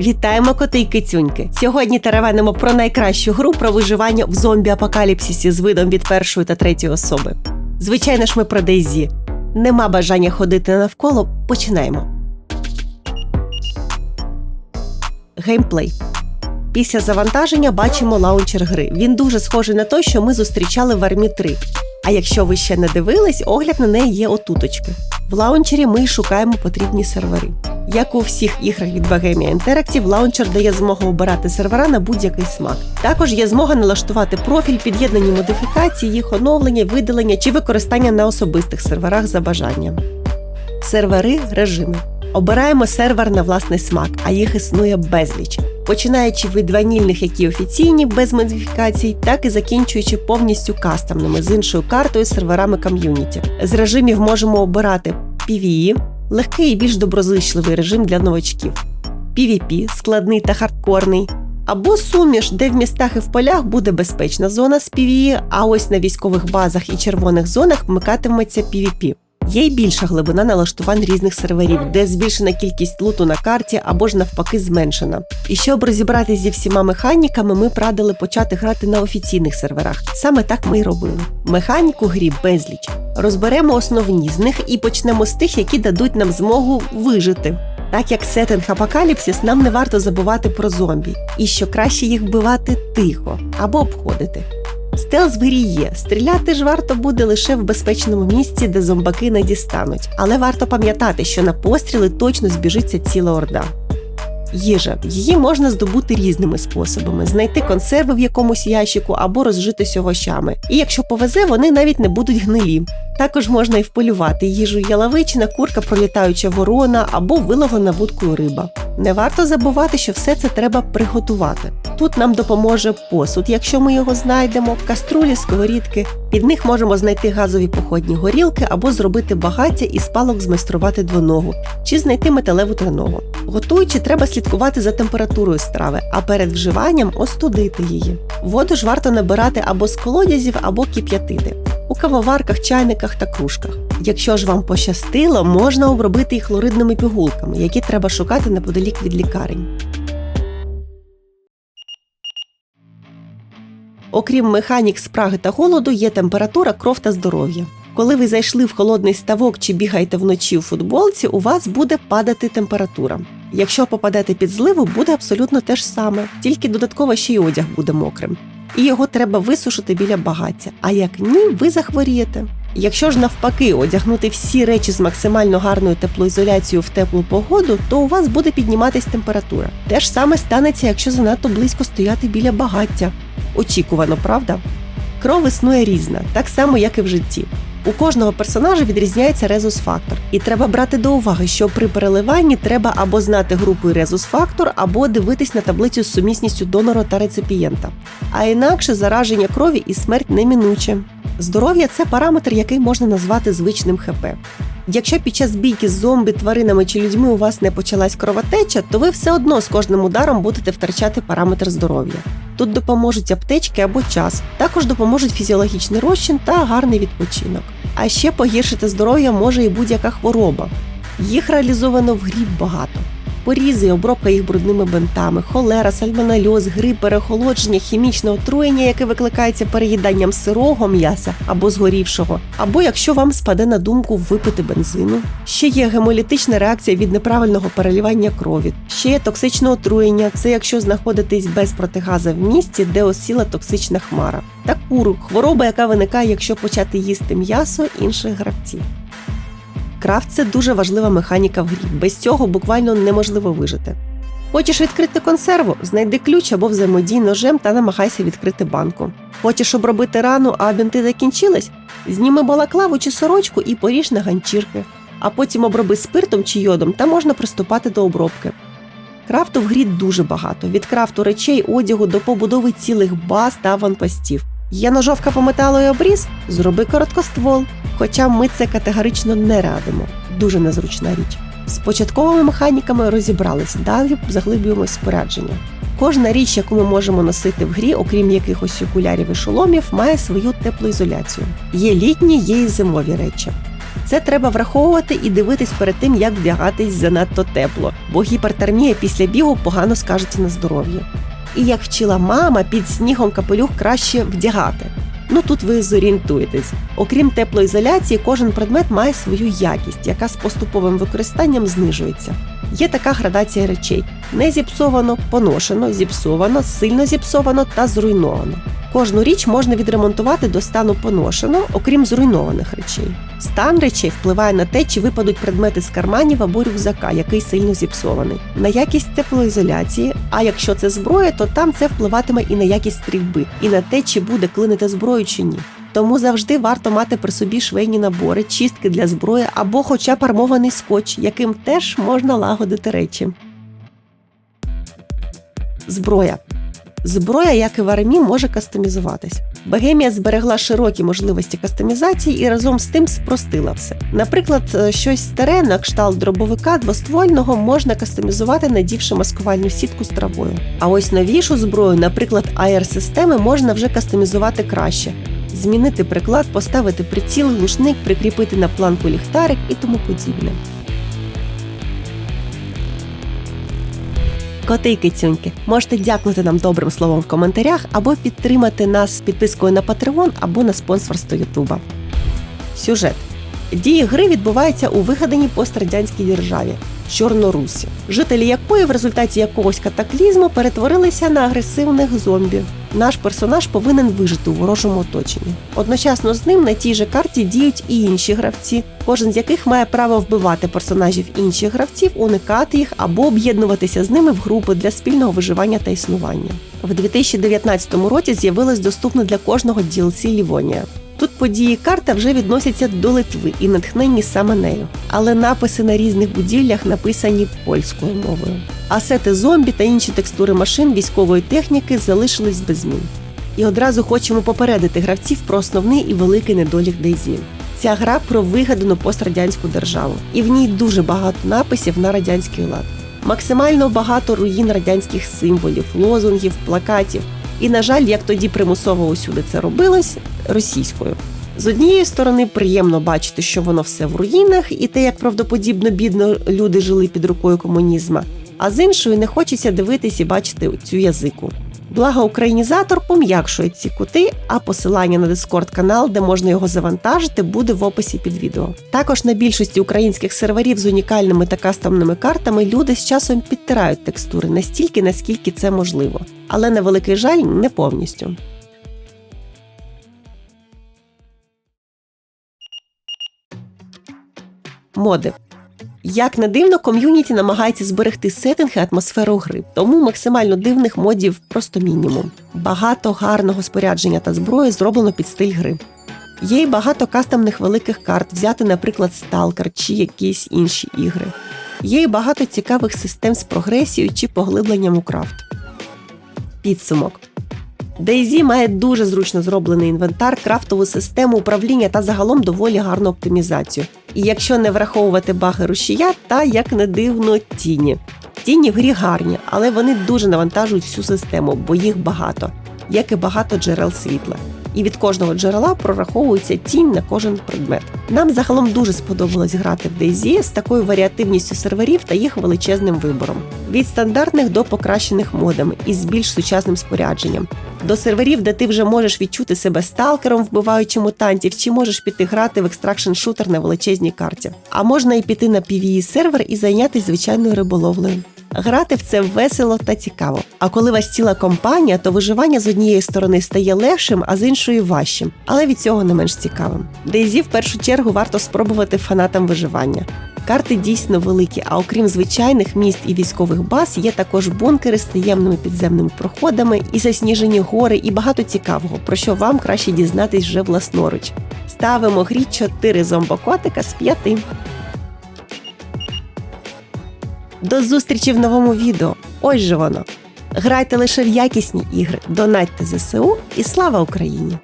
Вітаємо коти й кицюньки! Сьогодні теревенимо про найкращу гру про виживання в зомбі-апокаліпсисі з видом від першої та третьої особи. Звичайно ж, ми про Дейзі. Нема бажання ходити навколо. Починаємо. Геймплей. Після завантаження бачимо лаунчер гри. Він дуже схожий на той, що ми зустрічали в армі 3. А якщо ви ще не дивились, огляд на неї є отуточки. В лаунчері ми шукаємо потрібні сервери. Як у всіх іграх від Bohemia Interactive, лаунчер дає змогу обирати сервера на будь-який смак. Також є змога налаштувати профіль, під'єднані модифікації, їх оновлення, видалення чи використання на особистих серверах за бажанням. Сервери режими. Обираємо сервер на власний смак, а їх існує безліч. Починаючи від ванільних, які офіційні, без модифікацій, так і закінчуючи повністю кастомними з іншою картою серверами ком'юніті. З режимів можемо обирати PvE, легкий і більш доброзичливий режим для новачків, PvP складний та хардкорний, або суміш, де в містах і в полях буде безпечна зона з PvE, а ось на військових базах і червоних зонах вмикатиметься PvP. Є й більша глибина налаштувань різних серверів, де збільшена кількість луту на карті або ж навпаки зменшена. І щоб розібратися зі всіма механіками, ми б радили почати грати на офіційних серверах. Саме так ми й робили. Механіку грі безліч. Розберемо основні з них і почнемо з тих, які дадуть нам змогу вижити. Так як сеттинг апокаліпсис, нам не варто забувати про зомбі, і що краще їх вбивати тихо або обходити. Стелс в є. Стріляти ж варто буде лише в безпечному місці, де зомбаки не дістануть. Але варто пам'ятати, що на постріли точно збіжиться ціла орда. Їжа. Її можна здобути різними способами: знайти консерви в якомусь ящику або розжитись овощами. І якщо повезе, вони навіть не будуть гнилі. Також можна і вполювати їжу яловичина, курка, пролітаюча ворона або виловлена вудкою риба. Не варто забувати, що все це треба приготувати. Тут нам допоможе посуд, якщо ми його знайдемо, каструлі, сковорідки. Під них можемо знайти газові походні горілки або зробити багаття і спалок змайструвати двоногу, чи знайти металеву треногу. Готуючи, треба слідкувати за температурою страви, а перед вживанням остудити її. Воду ж варто набирати або з колодязів, або кип'ятити. У кавоварках, чайниках та кружках. Якщо ж вам пощастило, можна обробити їх хлоридними пігулками, які треба шукати неподалік від лікарень. Окрім механік спраги та голоду, є температура, кров та здоров'я. Коли ви зайшли в холодний ставок чи бігаєте вночі у футболці, у вас буде падати температура. Якщо попадете під зливу, буде абсолютно те ж саме, тільки додатково ще й одяг буде мокрим. І його треба висушити біля багаття. А як ні, ви захворієте. Якщо ж навпаки одягнути всі речі з максимально гарною теплоізоляцією в теплу погоду, то у вас буде підніматись температура. Те ж саме станеться, якщо занадто близько стояти біля багаття. Очікувано, правда? Кров існує різна, так само, як і в житті. У кожного персонажа відрізняється резус-фактор, і треба брати до уваги, що при переливанні треба або знати групу резус-фактор, або дивитись на таблицю з сумісністю донора та реципієнта. А інакше зараження крові і смерть неминуче. Здоров'я це параметр, який можна назвати звичним ХП. Якщо під час бійки з зомбі, тваринами чи людьми у вас не почалась кровотеча, то ви все одно з кожним ударом будете втрачати параметр здоров'я. Тут допоможуть аптечки або час, також допоможуть фізіологічний розчин та гарний відпочинок. А ще погіршити здоров'я може і будь-яка хвороба. Їх реалізовано в грі багато. Порізи, обробка їх брудними бинтами, холера, сальмонельоз, грип, переохолодження, хімічне отруєння, яке викликається переїданням сирого м'яса або згорівшого, або якщо вам спаде на думку випити бензину. Ще є гемолітична реакція від неправильного перелівання крові. Ще є токсичне отруєння, це якщо знаходитесь без протигаза в місті, де осіла токсична хмара. Та куру хвороба, яка виникає, якщо почати їсти м'ясо інших гравців. Крафт це дуже важлива механіка в грі. Без цього буквально неможливо вижити. Хочеш відкрити консерву, знайди ключ або взаємодій ножем та намагайся відкрити банку. Хочеш обробити рану, а бінти закінчились? Зніми балаклаву чи сорочку і поріж на ганчірки, а потім оброби спиртом чи йодом та можна приступати до обробки. Крафту в грі дуже багато: від крафту речей, одягу до побудови цілих баз та аванпостів. Є ножовка по металу і обріз? Зроби короткоствол. Хоча ми це категорично не радимо. Дуже незручна річ. З початковими механіками розібрались, далі заглиблюємось спорядження. Кожна річ, яку ми можемо носити в грі, окрім якихось окулярів і шоломів, має свою теплоізоляцію. Є літні, є і зимові речі. Це треба враховувати і дивитись перед тим, як вдягатись занадто тепло, бо гіпертермія після бігу погано скажеться на здоров'ї. І як вчила мама, під снігом капелюх краще вдягати. Ну тут ви зорієнтуєтесь. Окрім теплоізоляції, кожен предмет має свою якість, яка з поступовим використанням знижується. Є така градація речей: не зіпсовано, поношено, зіпсовано, сильно зіпсовано та зруйновано. Кожну річ можна відремонтувати до стану поношено, окрім зруйнованих речей. Стан речей впливає на те, чи випадуть предмети з карманів або рюкзака, який сильно зіпсований, на якість теплоізоляції. А якщо це зброя, то там це впливатиме і на якість стрільби, і на те, чи буде клинити зброю чи ні. Тому завжди варто мати при собі швейні набори, чистки для зброї або хоча б армований скотч, яким теж можна лагодити речі. Зброя. Зброя, як і в армії, може кастомізуватись. Богемія зберегла широкі можливості кастомізації і разом з тим спростила все. Наприклад, е, щось старе на кшталт дробовика двоствольного можна кастомізувати, надівши маскувальну сітку з травою. А ось новішу зброю, наприклад, АР-системи, можна вже кастомізувати краще. Змінити приклад, поставити приціл, глушник, прикріпити на планку ліхтарик і тому подібне. Коти і кицюньки, можете дякувати нам добрим словом в коментарях або підтримати нас підпискою на Patreon або на спонсорство Ютуба. Сюжет. Дії гри відбуваються у вигаданій пострадянській державі Чорнорусі, жителі якої в результаті якогось катаклізму перетворилися на агресивних зомбі. Наш персонаж повинен вижити у ворожому оточенні. Одночасно з ним на тій же карті діють і інші гравці, кожен з яких має право вбивати персонажів інших гравців, уникати їх або об'єднуватися з ними в групи для спільного виживання та існування. В 2019 році з'явилось доступне для кожного DLC Лівонія. Тут події карта вже відносяться до Литви і натхненні саме нею, але написи на різних будівлях написані польською мовою. Асети зомбі та інші текстури машин військової техніки залишились без змін. І одразу хочемо попередити гравців про основний і великий недолік Дейзі. Ця гра про вигадану пострадянську державу, і в ній дуже багато написів на радянський лад. Максимально багато руїн радянських символів, лозунгів, плакатів. І, на жаль, як тоді примусово усюди це робилось російською. З однієї сторони, приємно бачити, що воно все в руїнах, і те, як правдоподібно бідно люди жили під рукою комунізма. А з іншої не хочеться дивитись і бачити цю язику. Благо, українізатор пом'якшує ці кути, а посилання на дискорд канал, де можна його завантажити, буде в описі під відео. Також на більшості українських серверів з унікальними та кастомними картами люди з часом підтирають текстури настільки, наскільки це можливо. Але на великий жаль, не повністю. Моди. Як не дивно, ком'юніті намагається зберегти сеттинг і атмосферу гри, тому максимально дивних модів просто мінімум. Багато гарного спорядження та зброї зроблено під стиль гри. Є й багато кастомних великих карт, взяти, наприклад, Stalker чи якісь інші ігри. Є й багато цікавих систем з прогресією чи поглибленням у крафт. Підсумок. DayZ має дуже зручно зроблений інвентар, крафтову систему управління та загалом доволі гарну оптимізацію. І якщо не враховувати баги рушія, та як не дивно, тіні. Тіні в грі гарні, але вони дуже навантажують всю систему, бо їх багато, як і багато джерел світла і від кожного джерела прораховується тінь на кожен предмет. Нам загалом дуже сподобалось грати в DayZ з такою варіативністю серверів та їх величезним вибором. Від стандартних до покращених модами із більш сучасним спорядженням. До серверів, де ти вже можеш відчути себе сталкером, вбиваючи мутантів, чи можеш піти грати в екстракшн шутер на величезній карті. А можна і піти на PvE сервер і зайнятися звичайною риболовлею. Грати в це весело та цікаво. А коли вас ціла компанія, то виживання з однієї сторони стає легшим, а з іншої важчим, але від цього не менш цікавим. Дейзі в першу чергу варто спробувати фанатам виживання. Карти дійсно великі, а окрім звичайних міст і військових баз, є також бункери з таємними підземними проходами, і засніжені гори, і багато цікавого, про що вам краще дізнатись вже власноруч. Ставимо грі 4 зомбокотика з 5. До зустрічі в новому відео. Ось же воно. Грайте лише в якісні ігри, донатьте ЗСУ і слава Україні!